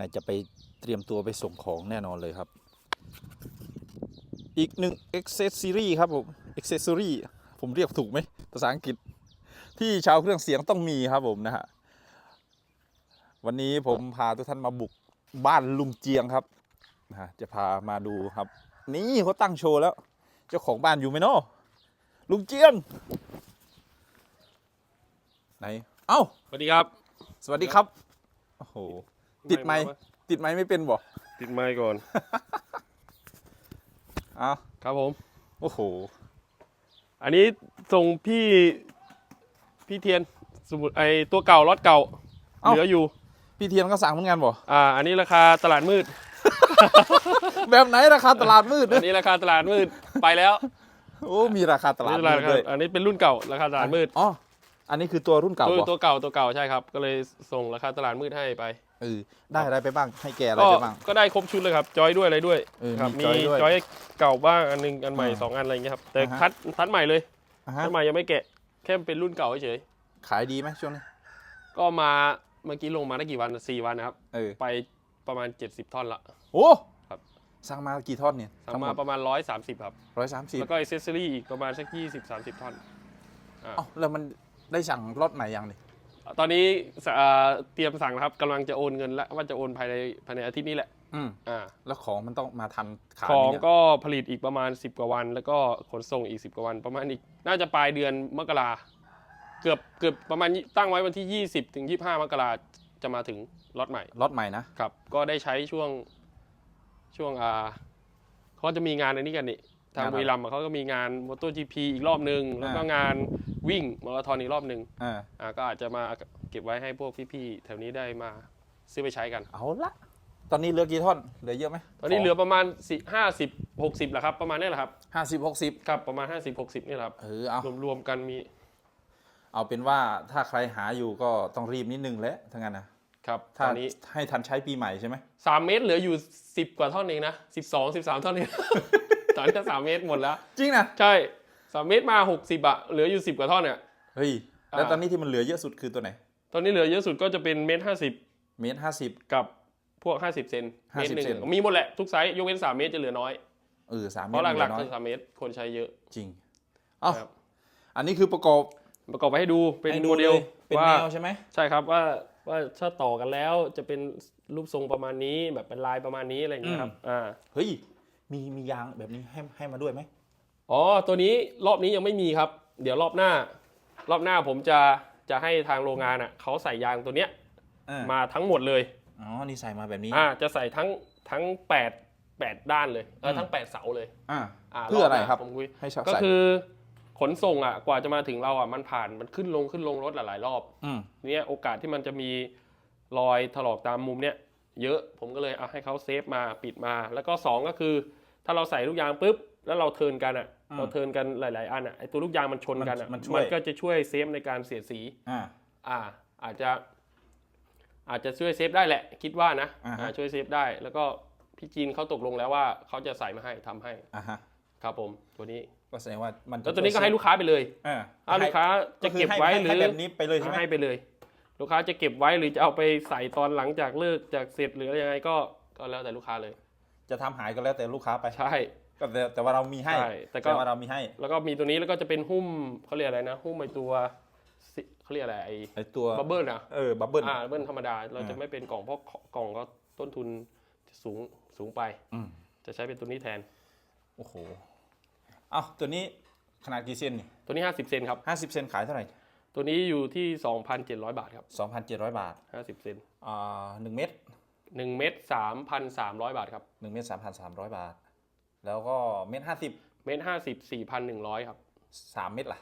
นายจะไปเตรียมตัวไปส่งของแน่นอนเลยครับ อีกหนึ่ง accessory ครับผม accessory ผมเรียกถูกไหมภาษาอังกฤษที่ชาวเครื่องเสียงต้องมีครับผมนะฮะวันนี้ผมพาทุกท่านมาบุกบ้านลุงเจียงครับนะฮะจะพามาดูครับ นี่เขาตั้งโชว์แล้ว เจ้าของบ้านอยู่ไหมเนาะลุงเจียง ไหน เอ้าสวัสดีครับ สวัสดีครับ โอ้โห ติดไมค์ติดไม้ไม่เป็นบ่ติดไมค์ก่อนอ้าวครับผม โอ้โห อันนี้ส่งพี่พี่เทียนสมุดไอตัวเก่ารถเก่าเอ้าเหลืออยู่ พี่เทียนก็สั่งเหมือนกันบ่อ่า อันนี้ราคาตลาดมืด แบบไหนราคาตลาดมืดอันนี้ราคาตลาดมืดไปแล้วโอ้มีราคาตลาดอันมืนี้ดราคาด้วยอันนี้เป็นรุ่นเก่าราคาตลาดมืดอ๋ออันนี้คือตัวรุ่นเก่าตัวบ่ตัวเก่าตัวเก่าใช่ครับ ก็เลยส่งราคาตลาดมืดให้ไป เออได้อะไรไปบ้างให้แกอะไรก็ไปบ้าง ก็ได้ครบชุดเลยครับ จอยด้วยอะไรด้วยเออครับมีมีจอยด้วยจอยเก่าบ้างอันหนึงอันใหม่อ่าสองอันอะไรอย่างเงี้ยครับแต่อ่าฮะ คัดคัดใหม่เลยอะฮะคัดใหม่ยังไม่แกะแค่เป็นรุ่นเก่าเฉยขายดีไหมช่วงนี้ๆก็มาเมื่อกี้ลงมาได้กี่วันสี่วันนะครับ เออไปประมาณ 70 ท่อนละ โอ้ครับ สั่งมากี่ท่อนเนี่ยสั่งมาประมาณ 130 ครับ ร้อยสามสิบแล้วก็อิเซสซอรี่อีกประมาณสัก20 30 ท่อน เอ้าแล้วมันได้สั่งรถใหม่ยังนี่ ตอนนี้สเอ่อเตรียมสั่งนะครับกำลังจะโอนเงินแล้วว่าจะโอนภายในภายในอาทิตย์นี้แหละอืมอ่าแล้วของมันต้องมาทันขายของเนี่ยก็ผลิตอีกประมาณ 10 กว่าวัน แล้วก็ขนส่งอีก 10 กว่าวัน ประมาณอีกน่าจะปลายเดือนมกราเกือบเกือบประมาณตั้งไว้วันที่ 20 ถึง 25 มกราจะมาถึงล็อตใหม่รถใหม่นะครับ ก็ได้ใช้ช่วงช่วงอ่าเขาจะมีงานอันนี้กันนี่ ทางงานอะไรบุรีรัมย์อะเขาก็มีงานมอเตอร์จีพีอีกรอบหนึ่งแล้วก็อ่างงานวิ่งมาราธอนอีกรอบหนึ่งอ่าอ่าก็อาจจะมาเก็บไว้ให้พวกพี่ๆแถวนี้ได้มาซื้อไปใช้กัน เอาละตอนนี้เหลือกี่ท่อน เหลือเยอะไหมตอนนี้เหลือประมาณสิห้าสิบหกสิบแหละครับ ประมาณนี้แหละครับห้าสิบหกสิบครับประมาณห้าสิบหกสิบนี่แหละครับเออเอารวมๆกันมี เอาเป็นว่าถ้าใครหาอยู่ก็ต้องรีบนิดนึงแหละทั้างนั้นนะครับตถ้าอนนี้ให้ทันใช้ปีใหม่ใช่ไหมสามเมตรเหลืออยู่สิบกว่าท่อนเองนะสิบสองสิบสามท่อนเอง ตอนนี้สามเมตรหมดแล้ว จริงนะใช่สามเมตรมาหกสิบอะเหลืออยู่สิบกว่าท่อนเนี่ยเฮ้ยแล้วอ่าตอนนี้ที่มันเหลือเยอะสุดคือตัวไหน ตอนนี้เหลือเยอะสุดก็จะเป็นเมตรห้าสิบเมตรห้าสิบกับพวกห้าสิบเซนเมตรหนึ่ง50เซนมีหมดแหละทุกไซส์ยกเว้นสามเมตรจะเหลือน้อยเออสามเมเพตรราะหลักน้ๆอยคือสามเมตรคนใช้เยอะจริงเอ้าครับอันนี้คือประกอบประกอบไปให้ดูเป็นให้โมเดลยเป็นว่าแนวใช่ไหมใช่ครับว่าว่าถ้าต่อกันแล้วจะเป็นรูปทรงประมาณนี้แบบเป็นลายประมาณนี้อะไรอย่างเงี้ยครับอ่าเฮ้ย มีมียางแบบนี้ให้ให้มาด้วยไหมอ๋อตัวนี้รอบนี้ยังไม่มีครับ เดี๋ยวรอบหน้า รอบหน้าผมจะจะให้ทางโรงงานอะเขาใส่ยางตัวเนี้ยอ่ามาทั้งหมดเลยอ๋อนี่ใส่มาแบบนี้ อ่าจะใส่ทั้งทั้งแปดแปดด้านเลยเออมทั้งแปดเสาเลยอ่าาเพื่ออะไรบหน้าครับ ผมคุย ให้ชอบก็ใส่คือขนส่งอะกว่าจะมาถึงเราอะมันผ่านมันขึ้นลงขึ้นลงรถหลายๆรอบอืมเนี่ยโอกาสที่มันจะมีรอยถลอกตามมุมเนี่ยเยอะผมก็เลยเอาให้เขาเซฟมาปิดมา แล้วก็สองก็คือ ถ้าเราใส่ลูกยางปุ๊บแล้วเราเทิร์นกันอะอืมเราเทิร์นกันหลาย ๆ อันอะไอตัวลูกยางมันชนกันอะมันมันช่วยก็จะช่วยเซฟในการเสียดสีอ่าอ่าอาจจะ อาจจะช่วยเซฟได้แหละ คิดว่านะอ่าฮะอ่าช่วยเซฟได้ แล้วก็พี่จีนเขาตกลงแล้วว่าเขาจะใส่มาให้ทำให้อ่าฮะครับผมตัวนี้ก็แสดงว่ามันจะแล้วตัวนี้ก็ให้ลูกค้าไปเลยอ่าถ้าลูกค้าจะเก็บไว้หรือให้แบบนี้ไปเลยใช่ไหมให้ไปเลย ลูกค้าจะเก็บไว้หรือจะเอาไปใส่ตอนหลังจากเลิกจากเสร็จหรือยังไงก็ก็แล้วแต่ลูกค้าเลย จะทำหายก็แล้วแต่ลูกค้าไปใช่ก็แต่แต่ว่าเรามีให้ใช่แต่ก็ แต่ว่าเรามีให้แล้วก็มีตัวนี้แล้วก็จะเป็นหุ้มเขาเรียกอะไรนะ หุ้มไอตัวซิเขาเรียกอะไรไอไอตัวบับเบิ้ลนะเออบับเบิ้ล อ่าบับเบิ้ลธรรมดาเราจะอ่าไม่เป็นกล่องเพราะกล่องก็ต้นทุนจะสูงสูงไปอืม จะใช้เป็นตัวนี้แทน โอ้โหเอ้าตัวนี้ขนาดกี่เซนนี่ตัวนี้ 50 เซนครับ ห้าสิบเซนขายเท่าไหร่ตัวนี้อยู่ที่ 2,700 บาทครับสองพันเจ็ดร้อยบาท 50 เซนอ่าหนึ่งเมตร หนึ่งเม็ดร้อยบาทครับหนึ่งเมตรสามพันสามร้อยบาท แล้วก็เมตรห้าสิบเม็ด50ร้อยครับสามเมตรล่ะ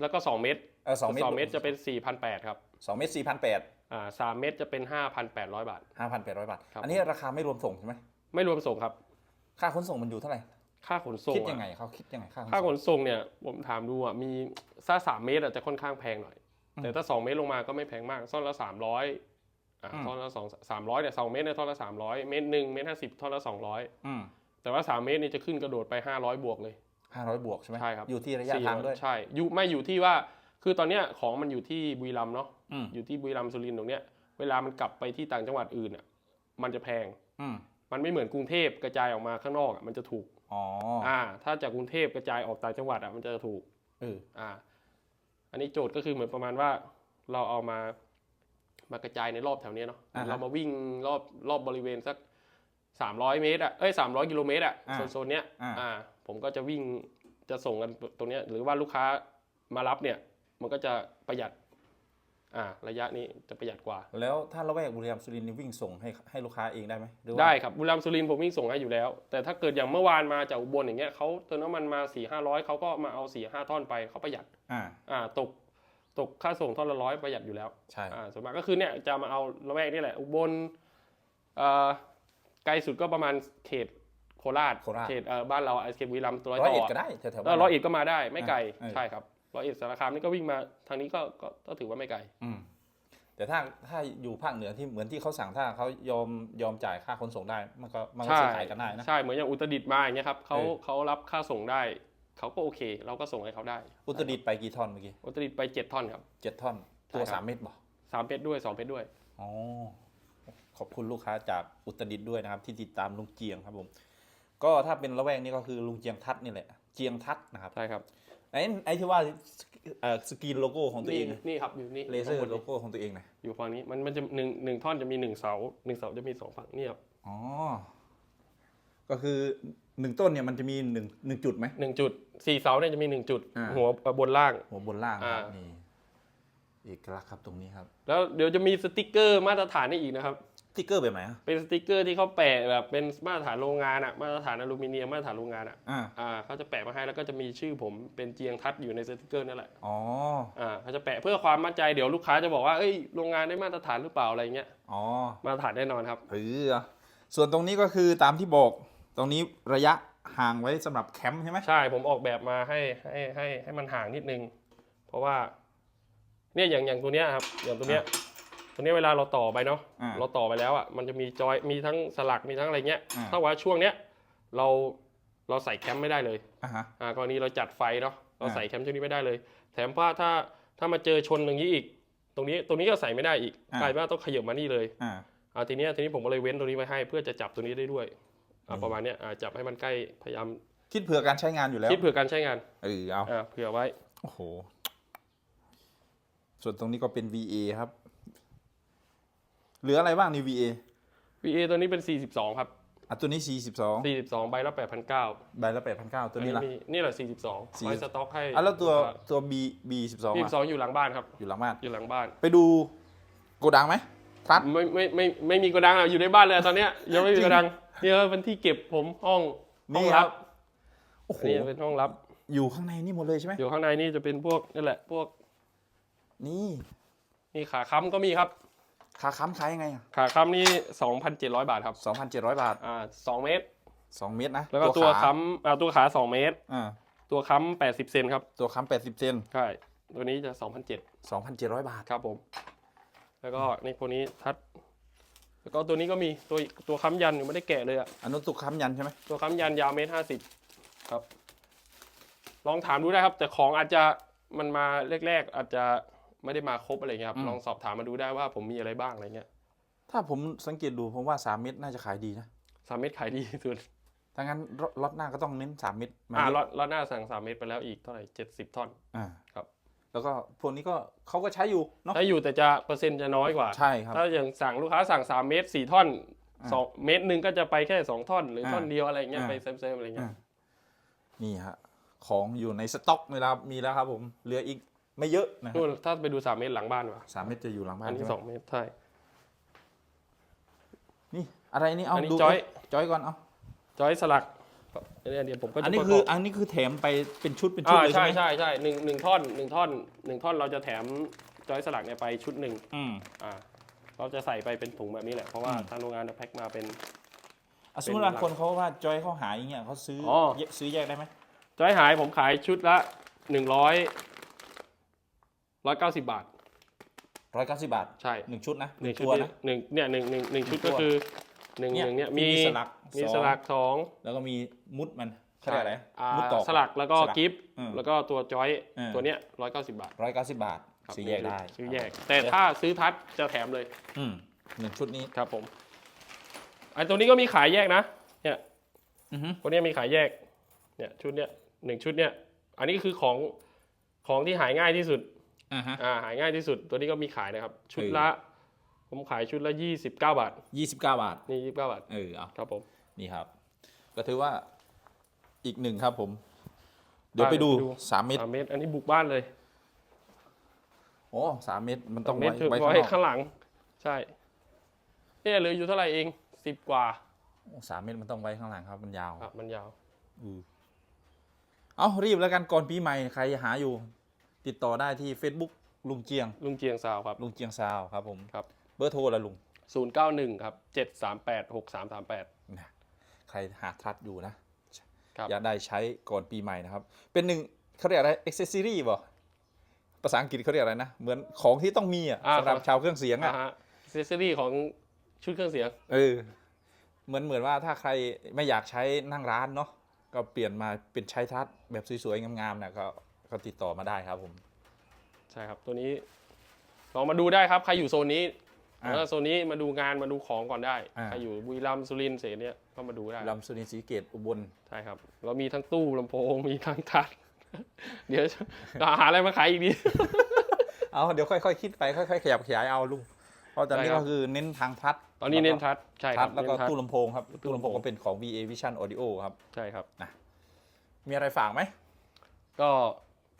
แล้วก็ 2 เม็ดเออสองเมตรสองเม็ดจะเป็น 4,800ครับสองเมตรสี่พันแปดอ่าสามเม็ดจะเป็นห้าพันแปดร้อยบาท ห้าพันแปดร้อยบาท ครับ อันนี้ราคาไม่รวมส่งใช่ไหมไม่รวมส่งครับ ค่าขนส่งมันอยู่เท่าไหร่ ค่าขนส่งคิดยังไงเขาคิดยังไงค่าขนส่งเนี่ยผมถามดูอะมีซ่าสามเมตรอะจะค่อนข้างแพงหน่อย แต่ถ้าสองเมตรลงมาก็ไม่แพงมากซ่อนละสามร้อย ท่อนละสองสามร้อยเนี่ยสองเมตรเนี่ยท่อนละสามร้อยเมตรหนึ่งเมตรห้าสิบท่อนละสองร้อยอืมแต่ว่าสามเมตรนี่จะขึ้นกระโดดไปห้าร้อยบวกเลยห้าร้อยบวกใช่ไหมใช่ครับอยู่ที่ระยะสี่ทางด้วยใช่อยู่ไม่อยู่ที่ว่าคือตอนเนี้ยของมันอยู่ที่บุรีรัมย์เนาะอืมอยู่ที่บุรีรัมย์สุรินทร์ตรงเนี้ยเวลามันกลับไปที่ต่างจังหวัดอื่นอะมันจะแพงอืมมันไม่เหมือนกรุงเทพกระจายออกมาข้างนอกอะมันจะถูกอ๋ออ่า ถ้าจากกรุงเทพกระจายออกต่างจังหวัดอะมันจะถูกเอออ่า อันนี้โจทย์ก็คือเหมือนประมาณว่า เราเอามา มากระจายในรอบแถวเนี้ยเนาะอ่าฮะเรามาวิ่งรอบรอบบริเวณสักสามร้อยเมตรอะเอ้ยสามร้อยกิโลเมตรอะอ่าโซนโซนเนี้ยอ่า อ่า ผมก็จะวิ่งจะส่งกันตรงเนี้ยหรือว่าลูกค้ามารับเนี่ย มันก็จะประหยัด อ่า ระยะนี้จะประหยัดกว่า แล้วถ้าละแวกบุรีรัมย์สุรินทร์นี่วิ่งส่งให้ให้ลูกค้าเองได้ไหมหรือว่าได้ครับบุรีรัมย์สุรินทร์ผมวิ่งส่งให้อยู่แล้ว แต่ถ้าเกิดอย่างเมื่อวานมาจากอุบลอย่างเงี้ยเขาเติมน้ำมันมาสี่ห้าร้อยเขาก็มาเอาสี่ห้าท่อนไปเขาประหยัด อ่า อ่าตก ตกค่าส่งท่อนละร้อยประหยัดอยู่แล้วใช่อ่าส่วนมากก็คือเนี่ยจะมาเอาละแวกนี่แหละอุบลเอ่อไกลสุดก็ประมาณเขตโคราชโคราชเขตเอ่อบ้านเราไอเขตบุรีรัมย์ตัวร้อยร้อยต่เอ็ดอก็ได้แถวๆแล้วบ้านร้อยเอ็ดก็มาได้ไม่ไกลเออใช่ครับร้อยเอ็ดสารคามนี่ก็วิ่งมาทางนี้ก็ก็ก็ถือว่าไม่ไกลอืมแต่ถ้าถ้าอยู่ภาคเหนือที่เหมือนที่เขาสั่งถ้าเขายอมยอมจ่ายค่าขนส่งได้ มันก็มันก็ใช่ซื้อขายกันได้นะใช่เหมือนอย่างอุตรดิตถ์มาอย่างเงี้ยครับเขาเออเขารับค่าส่งได้ เขาก็โอเค เราก็ส่งให้เขาได้อุตรดิตถ์ไปกี่ท่อนเมื่อกี้อุตรดิตถ์ไปเจ็ดท่อนครับเจ็ดท่อน ตัวใช่ครับสามเมตรบ่สามเพชรด้วยสองเพชรด้วยอ๋อขอบคุณลูกค้าจากอุตรดิตถ์ด้วยนะครับ ที่ติดตามลุงเจียงครับผม ก็ถ้าเป็นละแวกนี้ก็คือลุงเจียงทัศน์นี่แหละเจียงทัศน์นะครับใช่ครับไอ้ไอ้ที่ว่าเอ่อสกรีนโลโก้ของตัวเองนี่นี่ครับอยู่นี่เลเซอร์ข้างบนโลนี่โก้ของตัวเองนะอยู่ฝั่งนี้มันมันจะหนึ่งหนึ่งท่อนจะมีหนึ่งเสาหนึ่งเสาจะมีสองฝั่งเนี่ยครับอ๋อก็คือ หนึ่งต้นเนี่ยมันจะมีหนึ่งหนึ่งจุดไหม หนึ่งจุดสี่เสาเนี่ยจะมีหนึ่งจุด อ่า หัวเอ่อบนล่าง หัวบนล่างนะครับอ่านี่ นี่เอกลักษณ์ครับตรงนี้ครับแล้วเดี๋ยวจะมีสติกเกอร์มาตรฐานให้อีกนะครับ สติ๊กเกอร์แบบไหนอะเป็นสติกเกอร์ที่เขาแปะแบบเป็นมาตรฐานโรงงานอะมาตรฐานอลูมิเนียมมาตรฐานโรงงานอะอ่าอ่าเขาจะแปะมาให้แล้วก็จะมีชื่อผมเป็นเจียงทัดอยู่ในสติกเกอร์นั่นแหละอ๋ออ่าเขาจะแปะเพื่อความมั่นใจเดี๋ยวลูกค้าจะบอกว่าเอ้ยโรงงานได้มาตรฐานหรือเปล่าอะไรเงี้ยอ๋อมาตรฐานแน่นอนครับ เออส่วนตรงนี้ก็คือตามที่บอก ตรงนี้ระยะห่างไว้สำหรับแคมป์ใช่ไหมใช่ผมออกแบบมาให้ให้ให้ให้มันห่างนิดนึง เพราะว่าเนี่ยอย่างอย่างตัวเนี้ยครับอย่างตัวเนี้ยตัวเนี้ยเวลาเราต่อไปเนาะอ่าเราต่อไปแล้วอะมันจะมีจอยมีทั้งสลักมีทั้งอะไรเงี้ยอ่าถ้าว่าช่วงเนี้ยเราเราใส่แคมป์ไม่ได้เลยอะฮะอ่ากรณีเราจัดไฟเนาะเราอ่าใส่แคมป์ช่วงนี้ไม่ได้เลย แถมว่าถ้าถ้ามาเจอชนอย่างนี้อีก ตรงนี้ตรงนี้ก็ใส่ไม่ได้อีกกลายเป็นว่าต้องขยับมานี่เลยอ่าอ่าทีเนี้ยทีนี้ผมก็เลยเว้นตรงนี้ไว้ให้เพื่อจะจับตัวนี้ได้ด้วยอ่าอืม ประมาณเนี้ยอ่าจับให้มันใกล้พยายามคิดเผื่อการใช้งานอยู่แล้วคิดเผื่อการใช้งานเออเอาอ่าเผื่อไว้โอ้โหส่วนตรงนี้ก็เป็น VA ครับ เหลืออะไรบ้างใน VA VA ตัวนี้เป็น 42 ครับอะตัวนี้ 42 42 ใบละ 8,900 ใบละ 8,900 ตัวนี้ละอันี่แหละ 42ไว้สต็อกให้อะแล้วตัวตัว B B 12อะ42อยู่หลังบ้านครับ อยู่หลังบ้าน อยู่หลังบ้าน ไปดูโกดังไหมทัดไม่ไม่ไม่ไม่มีโกดังอะอยู่ในบ้านเลยตอนเนี้ยยังไม่มีโกดังเนี่ยเป็นที่เก็บผมห้องห้องนี่คลัรับ บโอ้โหอันนี่เป็นห้องลับ อยู่ข้างในนี่หมดเลยใช่ไหมอยู่ข้างในนี่จะเป็นพวกนี่แหละ พวกนี่นี่ขาค้ำก็มีครับ ขาค้ำขายยังไงอะขาค้ำนี่2,700 บาทครับ2,700 บาท อ่า2เมตร 2 เมตรนะแล้วก็ตัวขาค้ำอ่าตัวขา2เมตร อ่าตัวค้ำ80เซนครับตัวค้ำ80 เซน ใช่ตัวนี้จะ2,700 2,700 บาท ครับผม แล้วก็ในพวกนี้ทัด แล้วก็ตัวนี้ก็มีตัวตัวค้ำยันอยู่ไม่ได้แกะเลยอะอันนู้นตุกค้ำยันใช่ไหมตัวค้ำยันยาวเมตรห้าสิบครับ ลองถามดูได้ครับ แต่ของอาจจะมันมาแรก ๆ อาจจะไม่ได้มาครบอะไรเงี้ยครับลองสอบถามมาดูได้ว่าผมมีอะไรบ้างอะไรเงี้ยถ้าผมสังเกตดูผมว่า3เมตรน่าจะขายดีนะสามเมตรขายดีที่สุดถ้างั้นรล็อตหน้าก็ต้องเน้น3เมตรมาอ่าเยล็ออะตล็อตหน้าสั่งสามเมตรไปแล้วอีกเท่าไหร่เจ็ดสิบท่อนอ่าครับ แล้วก็พวกนี้ก็เขาก็ใช้อยู่เนาะถ้าอยู่แต่จะเปอร์เซ็นต์จะน้อยกว่า ใช่ครับ ถ้าอย่างสั่งลูกค้าสั่งสามเมตรสี่ท่อนอ่าสองเมตรหนึ่งก็จะไปแค่สองท่อน หรืออาท่อนเดียวอะไรเงี้ยอ่าไปเซมๆอะไรเงี้ยอ่านี่ฮะของอยู่ในสต็อกเวลามีแล้วครับผมเหลืออีกไม่เยอะนะครันู่บนถ้าไปดูสามเมตรหลังบ้านว่ะสามเมตรจะอยู่หลังบ้าอันนนี้ใช่ไหมสองเมตรใช่นี่อะไรนี่เอาอันนี้ดูจอยจอยก่อนเอาจอยสลัก อันนี้เดี๋ยวผมก็จะอันนี้ประกบคืออันนี้คือแถมไปเป็นชุดเป็นชุดอ่าเลยใช่ใช่ไหมใช่ใช่หนึ่งหนึ่งท่อนหนึ่งท่อนหนึ่งท่อนเราจะแถมจอยสลักเนี่ยไปชุดหนึ่งอืม อ่าเราจะใส่ไปเป็นถุงแบบนี้แหละเพราะว่าอืม ทางโรงงานจะแพ็คมาเป็น อะสมมติว่าคนเขาว่าจอยเขาหายอย่างเงี้ยเขาซื้อออ แยกซื้อแยกได้ไหมจอยหายผมขายชุดละหนึ่งร้อยร้อยเก้าสิบบาทร้อยเก้าสิบบาทใช่ หนึ่งชุดนะหหนึ่นึ่งงชุดตัวนี้นะ หนึ่งเนี่ยหนึ่งหนึ่งหนึ่งชุดหนึ่ก็งตัวคือ หนึ่งหนึ่งเนี่ยมีมีสลักมีองสลักสองแล้วก็มีมุดมันเขาเรียกอะไรอ่ามุดตอกสลักแล้วก็สลักกิฟต์อืมแล้วก็ตัวจอยอืมตัวเนี้ยร้อยเก้าสิบบาทร้อยเก้าสิบบาทครับซื้อแยกได้ซื้อแยก แต่ถ้าซื้อทัดจะแถมเลยอืมหนึ่งชุดนี้ครับผมไอ้ตัวนี้ก็มีขายแยกนะเนี่ยอือฮึตัวเนี้ยมีขายแยก เนี่ยชุดเนี้ยหนึ่งชุดเนี้ยอันนี้คือของของที่หายง่ายที่สุดอ่าฮะอ่าหายง่ายที่สุด ตัวนี้ก็มีขายนะครับ ชุดเออละ ผมขายชุดละยี่สิบเก้าบาทยี่สิบเก้าบาท นี่ยี่สิบเก้าบาท เออเอาครับผม นี่ครับ ก็ถือว่าอีกหนึ่งครับผม เดี๋ยวไปดูสามเมตรสามเมตร อันนี้บุกบ้านเลยโอ้สามเมตรมันต้สาองมเมไว้ตรคือไว้ไว้ข้างนอกข้างหลัง ใช่เนี่ยเหลืออยู่เท่าไหร่เองสิบกว่าโอ้สามเมตรมันต้องไว้ข้างหลังครับ มันยาวครับมันยาวอือเอารีบแล้วกันก่อนปีใหม่ใครหาอยู่ ติดต่อได้ที่ Facebook ลุงเจียง ลุงเจียงซาวครับ ลุงเจียงซาวครับผมครับ เบอร์โทรละลุงศูนย์เก้าหนึ่งครับเจ็ดสามแปดหกสามสามแปดนะใครหาทัดอยู่นะ ครับ อยากได้ใช้ก่อนปีใหม่นะครับ เป็นหนึ่งเขาเรียกอะไร accessory บ่ภาษาอังกฤษเขาเรียกอะไรนะ เหมือนของที่ต้องมีอะอ่าสำหรับครับ ชาวเครื่องเสียงอ่าอะฮะเซสซอรี่ของชุดเครื่องเสียง เออเหมือนเหมือนว่าถ้าใครไม่อยากใช้นั่งร้านเนาะก็เปลี่ยนมาเป็นใช้ทัดแบบสวยๆ งามๆนะก็ก็ติดต่อมาได้ครับผม ใช่ครับ ตัวนี้ ลองมาดูได้ครับ ใครอยู่โซนนี้อ่า แล้วโซนนี้มาดูงานมาดูของก่อนได้อ่าใครอยู่บุรีรัมย์สุรินทร์เสนเนี่ยก็มาดูได้ลำสุนินทร์ศรีเกตอุบล ใช่ครับ เรามีทั้งตู้ลำโพงมีทั้งทัด เดี๋ยวจะหาอะไรมาขายอีกดี เอาเดี๋ยวค่อยๆคิดไปค่อยๆขยับขยายเอาลุงเพราะตอนนี้ใช่ครัก็บ คือเน้นทางพัดตอนนี้เน้นทัดใช่คพัรัดบแล้วก็เน้นทัด ตู้ลำโพงครับตู้ตู้ลำลำโพโพง งก็เป็นของ VA Vision Audio ครับ ใช่ครับ มีอะไรฝากไหมก็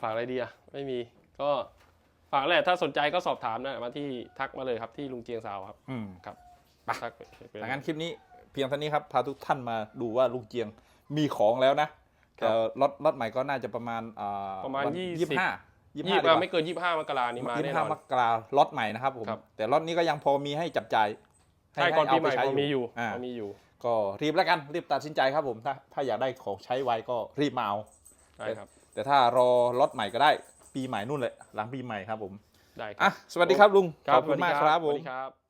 ฝากอะไรดีอะไม่มีก็ ฝากแหละถ้าสนใจก็สอบถามนะมาที่ทักมาเลยครับที่ลุงเจียงซาวครับอืมทักไปเป็นดังนั้นคลิปนี้เพียงเท่านี้ครับพาทุกท่านมาดูว่าลุงเจียงมีของแล้วนะแต่รถรถใหม่ก็น่าจะประมาณอ่าประมาณวันยี่ยี่สิสิบบห้ายี่สิบยี่ห้าสิบดีกว่าไม่เกินยี่สิบห้ามกรานี้มายี่แน่สิบนห้าอน มกราล็อตใหม่นะครับผมครับ แต่ล็อตนี้ก็ยังพอมีให้จับจ่ายห้ใช่ก่อนปีใหม่เาพอมีอยู่อ่า พอมีอยู่ก็รีบแล้วกันรีบตัดสินใจครับผมถ้าถ้าอยากได้ของใช้ไวก็รีบมาเอาได้ครับ แต่ถ้ารอล็อตใหม่ก็ได้ ปีใหม่นู่นเลยหลังปีใหม่ครับผมได้ครัอะสวัสดีครับลุงครับขอบคุณมากครับสผวัสม ดีครับ